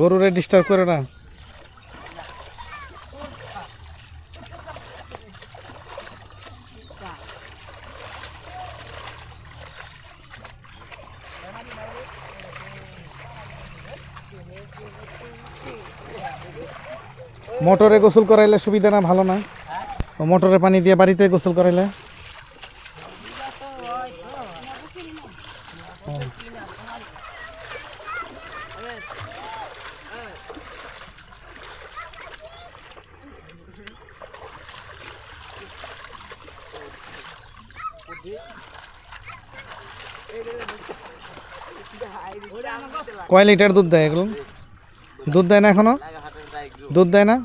গরুরে disturb করে না। মোটরে গোসল করাইলে সুবিধা না, ভালো না? মোটরে পানি দিয়ে বাড়িতে গোসল করাইলে? কয় লিটার দুধ দেয় এগুলো? দুধ দেয় না এখনও? দুধ দেয় না?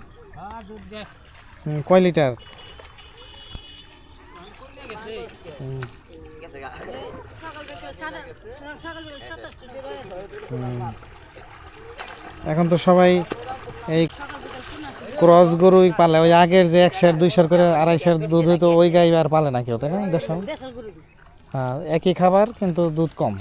কয় লিটার। এখন তো সবাই ক্রস গরুই পালে ওই আগের যে এক শের দুই শের করে আড়াই শের দুধ হইতো ওই গাই আর পালে না কেউ তাই না দেশে হ্যাঁ একই খাবার কিন্তু দুধ কম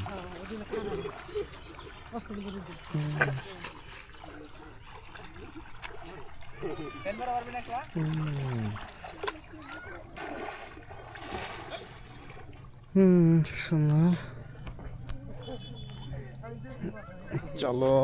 হুম সুন্দর চলো